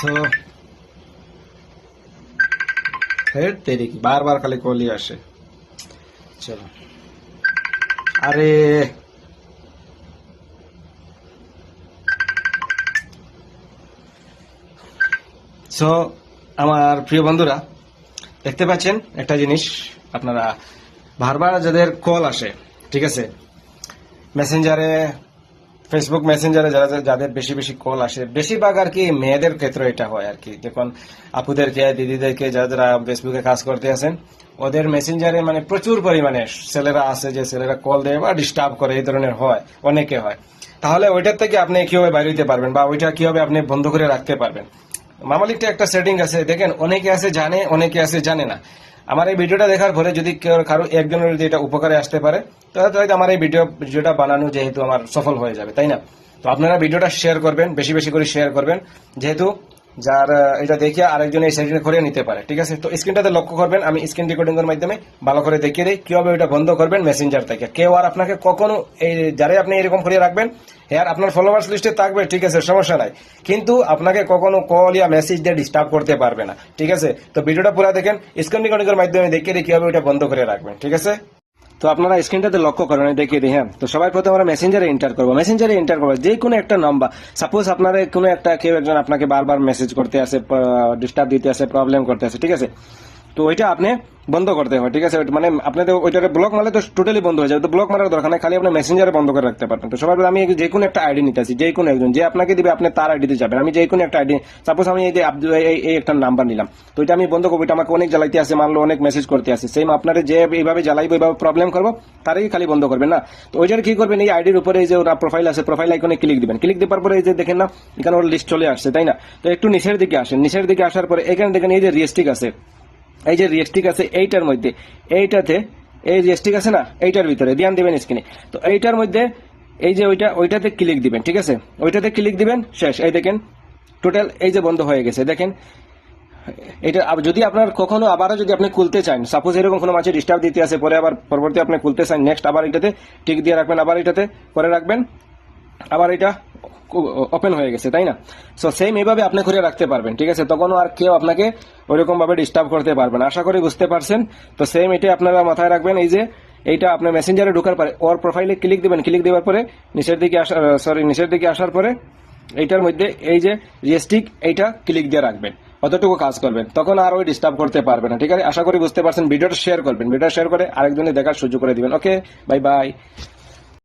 So head তেরি বারবার খালি কলই আসে। চলো। আরে। সো আমার প্রিয় বন্ধুরা, দেখতে পাচ্ছেন একটা জিনিস, আপনারা বারবার যাদের কল আসে, ঠিক আছে? মেসেঞ্জারে ফেসবুক মেসেঞ্জারে যারা যাদের বেশি বেশি কল আসে, বেশিরভাগ আর কি মেয়েদের ক্ষেত্রে এটা হয় আর কি। দেখুন, আপুদেরকে, দিদিদেরকে, যারা যারা ফেসবুকে কাজ করতে আছেন, ওদের মেসেঞ্জারে মানে প্রচুর পরিমাণে ছেলেরা আছে যে ছেলেরা কল দেয় বা ডিস্টার্ব করে, এই ধরনের হয়, অনেকে হয়। তাহলে ওইটার থেকে আপনি কীভাবে বাইরে হইতে পারবেন বা ওইটা কীভাবে আপনি বন্ধ করে রাখতে পারবেন? মামালিকটা একটা সেটিং আছে, দেখেন, অনেকে আছে জানে, অনেকে আছে জানে না। আমার এই ভিডিওটা দেখার পরে যদি কেউ কারও একজনের যদি এটা উপকারে আসতে পারে, তাহলে হয়তো আমার এই ভিডিও ভিডিওটা বানানো যেহেতু আমার সফল হয়ে যাবে, তাই না? তো আপনারা ভিডিওটা শেয়ার করবেন, বেশি বেশি করে শেয়ার করবেন। যেহেতু যার এটা দেখে আরেকজন এই সেটিং করে নিতে পারে, ঠিক আছে? তো স্ক্রিনটাতে লক্ষ্য করবেন, আমি স্ক্রিন রেকর্ডিং এর মাধ্যমে ভালো করে দেখিয়ে দিই, কীভাবে এটা বন্ধ করবেন মেসেঞ্জার থেকে। কেউ আর আপনাকে কখনো এই, যারাই আপনি এরকম করে রাখবেন হ্যাঁ আপনার ফলোয়ার্স লিস্টে থাকবে, ঠিক আছে, সমস্যা নাই। কিন্তু আপনাকে কখনো কল ইয়া মেসেজ দিয়ে ডিস্টার্ব করতে পারবে না, ঠিক আছে? তো ভিডিওটা পুরো দেখেন স্ক্রিন রেকর্ডিং এর মাধ্যমে দেখিয়ে দিই, কীভাবে এটা বন্ধ করে রাখবেন, ঠিক আছে? তো আপনারা স্ক্রিনটাতে লক্ষ্য করেন দেখিয়ে দিই হ্যাঁ। তো সবাই প্রথমে আমরা মেসেঞ্জারে এন্টার করব। মেসেঞ্জারে এন্টার করব, যে কোনো একটা নাম্বার সাপোজ আপনার কোনো একটা কেউ একজন আপনাকে বারবার মেসেজ করতে আসে ডিস্টার্ব দিতে আসে প্রবলেম করতে আসে, ঠিক আছে? তো ওইটা আপনি বন্ধ করতে হয়, ঠিক আছে? মানে আপনাদের ওইটাকে ব্লক মারলে তো টোটালি বন্ধ হয়ে যাবে। তো ব্লক মারার দরকার নাই, খালি আপনি মেসেঞ্জারে বন্ধ করে রাখতে পারবেন। তো বলে, আমি যে কোনো একটা আইডি নিতে আসি, যে কোনো একজন, যে আপনাকে দিবে, আপনি তার আইডিতে যাবেন। আমি যে কোনো একটা আইডি সাপোজ আমি এই যে এই একটা নাম্বার নিলাম। তো এটা আমি বন্ধ করব, এটা আমাকে অনেক জ্বালাইতে আসে মানলো অনেক মেসেজ করতে আসে। সেম আপনার যে এইভাবে জ্বালাইবো, এইভাবে প্রবলেম করব, তারাই খালি বন্ধ করবেন না? তো ওইটার কি করবেন? এই আইডির উপরে এই যে ওরা প্রোফাইল আছে প্রোফাইল আইকনে ক্লিক দিবেন। ক্লিক দেওয়ার পরে এই যে দেখেন না, এখানে ওর লিস্ট চলে আসছে, তাই না? তো একটু নিচের দিকে আসেন। নিচের দিকে আসার পরে এখানে দেখেন এই যে রিয়েস্টিক আছে। এই যে রিয়েস্টিক আছে এইটার মধ্যে, এইটাতে, এই রিয়েস্টিক আছে না, এইটার ভিতরে ধ্যান দেবেন স্ক্রিনে তো এইটার মধ্যে, এই যে ওইটা, ওইটাতে ক্লিক দিবেন, ঠিক আছে? ওইটাতে ক্লিক দিবেন, শেষ। এই দেখেন টোটাল এই যে বন্ধ হয়ে গেছে, দেখেন। এটা যদি আপনার কখনো আবারও যদি আপনি খুলতে চান সাপোজ এরকম কোনো মাঝে ডিস্টার্ব দিতে আছে, পরে আবার পরবর্তী আপনি খুলতে চান নেক্সট আবার এটাতে টিক দিয়ে রাখবেন, আবার এটাতে করে রাখবেন। আবার এটা ওপেন হয়ে গেছে তাই না সো সেম এইভাবে আপনি করে রাখতে পারবেন ঠিক আছে তখন আর কেউ আপনাকে ওইরকম ভাবে ডিস্টার্ব করতে পারবে না আশা করি বুঝতে পারছেন তো সেম এটা আপনারা মাথায় রাখবেন এই যে এইটা আপনার মেসেঞ্জারে ঢোকার পরে ওর প্রোফাইলে ক্লিক দিবেন ক্লিক দেওয়ার পরে নিচের দিকে আসার সরি নিচের দিকে আসার পরে এইটার মধ্যে এই যে রিয়েস্টিক এইটা ক্লিক দিয়ে রাখবেন অতটুকু কাজ করবেন তখন আর ওই ডিস্টার্ব করতে পারবে না ঠিক আছে আশা করি বুঝতে পারছেন ভিডিওটা শেয়ার করবেন ভিডিওটা শেয়ার করে আরেকজনে দেখার সুযোগ করে দিবেন ওকে বাই বাই